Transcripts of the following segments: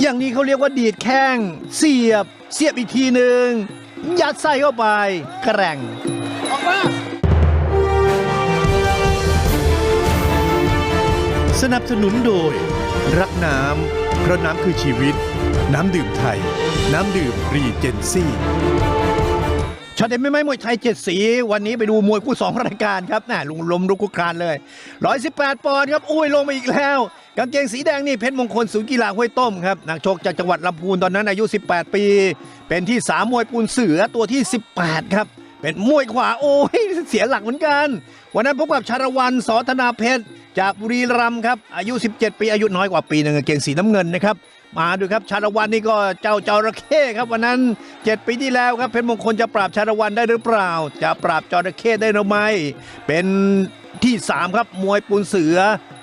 อย่างนี้เขาเรียกว่าดีดแข้ง เสียบ เสียบอีกทีหนึ่ง ยัดไส้เข้าไป แกร่ง ออกมาสนับสนุนโดย รักน้ำเพราะน้ำคือชีวิต น้ำดื่มไทย น้ำดื่มรีเจนซี่ ช็อตเด็ดไม่ไม่มวยไทยเจ็ดสี วันนี้ไปดูมวยคู่สองรายการครับน่ะลุงลมลุกคุกครานเลย 118 ปอนด์ครับ อุ้ยลงมาอีกแล้วกางเกงสีแดงนี่เพชรมงคลศูนย์กีฬาห้วยต้มครับนักชกจากจังหวัดลำพูนตอนนั้นอายุ 18 ปี เป็นที่3มมวยปูนเสือตัวที่ 18 ครับ เป็นมวยขวาโอ้ยเสียหลักเหมือนกัน วันนั้นพบกับชาละวันสอธนาเพชร จากบุรีรัมย์ครับอายุ 17 ปีอายุน้อยกว่าปีหนึ่งเกงสีน้ำเงินนะครับมาดูครับชาละวันนี่ก็เจ้าจระเข้ครับวันนั้น 7 ปีที่แล้วครับเพชรมงคลจะปราบชาละวันได้หรือเปล่า จะปราบจระเข้ได้หรือไม่เป็นที่ 3 ครับมวยปูนเสือ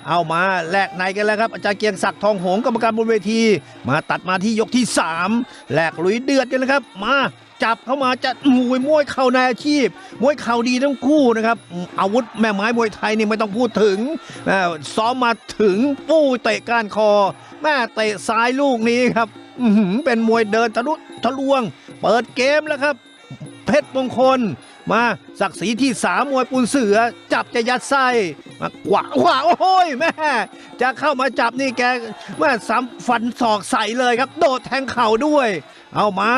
เอามาแลกในกันแล้วครับอาจารย์เกียงศักดิ์ทองหงกรรมการบนเวที มาตัดมาที่ยกที่ 3แลกลุยเดือดกันนะครับ มาจับเข้ามาจะมวยมวยเข่าในอาชีพ มวยเข่าดีทั้งคู่นะครับอาวุธแม่ไม้มวยไทยนี่ไม่ต้องพูดถึงซ้อมมาถึงปู้เตะก้านคอ แม่เตะซ้ายลูกนี้ครับเป็นมวยเดินทะลุทะลวง เปิดเกมแล้วครับ เพชรมงคล มาศักดิ์ศรีที่สามมวยปูนเสือ จับจะยัดไส้มาขวาขวาโอ้ยแม่จะเข้ามาจับนี่แกแม่ซ้ำฟันศอกใส่เลยครับ โดดแทงเข่าด้วย เอามา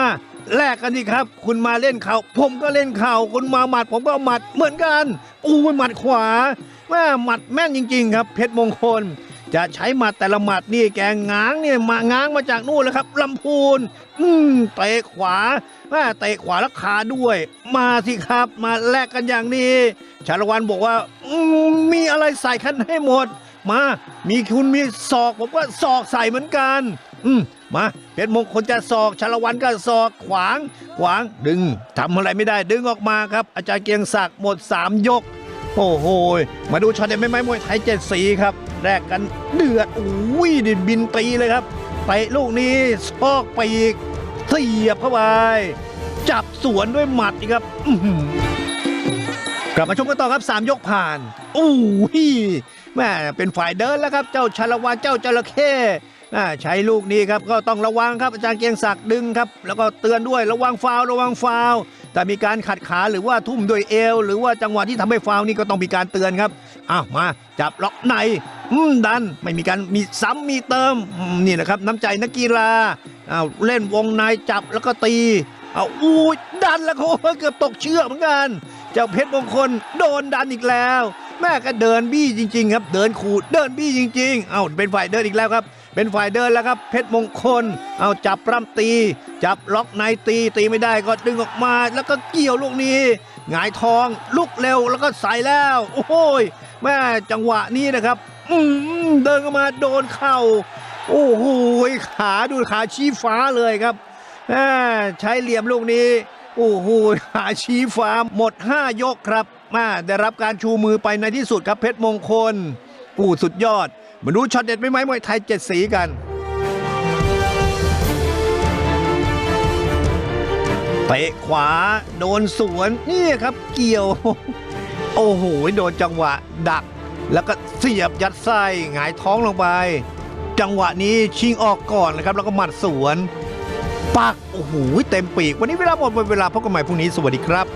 แลกกันนี่ครับ คุณมาเล่นเข่าผมก็เล่นเข่าคุณมาหมัด ผมก็หมัดเหมือนกันอู้หมัดขวาแม่หมัดแม่นจริง ๆ ครับ เพชรมงคล จะใช้หมัดแต่ละหมัดนี่แกง้างเนี่ยมาง้างมาจากนู่นแล้วครับลำพูน อืมเตะขวาแม่เตะขวาแล้วขาด้วย มาสิครับ มาแลกกันอย่างนี้ชาละวันบอกว่า อืมมีอะไรใส่กันให้หมด มา มีคุณมีศอกผมก็ศอกใส่เหมือนกัน อืมมาเพชรมงคลจะศอกชาละวันก็ศอกขวาง ขวางดึงทำอะไรไม่ได้ดึงออกมาครับ อาจารย์เกียงศักดิ์หมดสามยก โอ้โหมาดูช็อตเด็ดไม่ไม้มวยไทยเจ็ดสีครับ แรกกันเดือดอุ้ยดิบินตีเลยครับเตะลูกนี้ซอกไปอีกเสียบเข้าไปจับสวนด้วยหมัดอีกครับกลับมาชมกันต่อครับ 3 ยกผ่านอู้ยแม่เป็นฝ่ายเดินแล้วครับ เจ้าชาละวันเจ้าจระเข้ใช้ลูกนี้ครับก็ต้องระวังครับอาจารย์เกียงศักดิ์ดึงครับ แล้วก็เตือนด้วยระวังฟาวระวังฟาว แต่มีการขัดขาหรือว่าทุ่มด้วยเอว หรือว่าจังหวะที่ทำให้ฟาวนี่ก็ต้องมีการเตือนครับอ้าวมาจับล็อกในอืมดันไม่มีการมีซ้ำมีเติมนี่นะครับน้ำใจนักกีฬาอ้าวเล่นวงในจับแล้วก็ตีเอาอู้ยดันแล้วโอ้ยเกือบตกเชือกเหมือนกันเจ้าเพชรมงคลโดนดันอีกแล้ว แม่ก็เดินบี้จริง ๆ ครับ เดินขูดเดินบี้จริง ๆ เอาเป็นฝ่ายเดินอีกแล้วครับ เป็นฝ่ายเดินแล้วครับ เพชรมงคล เอาจับปล้ำตี จับล็อกในตีตีไม่ได้ก็ดึงออกมา แล้วก็เกี่ยวลูกนี้หงายทองลุกเร็วแล้วก็ใส่แล้ว โอ้โหยแม่จังหวะนี้นะครับ อืมเดินเข้ามาโดนเข่า โอ้โหขาดูขาชี้ฟ้าเลยครับใช้เหลี่ยมลูกนี้ โอ้โหหาชี้ฟ้าหมด 5 ยกครับมาได้รับการชูมือไปในที่สุดครับเพชรมงคลอู้สุดยอด มาดูช็อตเด็ดไม่ไหมมวยไทยเจ็ดสีกันเตะขวาโดนสวนนี่ครับเกี่ยว โอ้โหโดนจังหวะดัก แล้วก็เสียบยัดไส้หงายท้องลงไป จังหวะนี้ชิงออกก่อนนะครับ แล้วก็หมัดสวน ปัก โอ้โหเต็มปีก วันนี้เวลาหมดหมดเวลาพบกันใหม่พรุ่งนี้สวัสดีครับ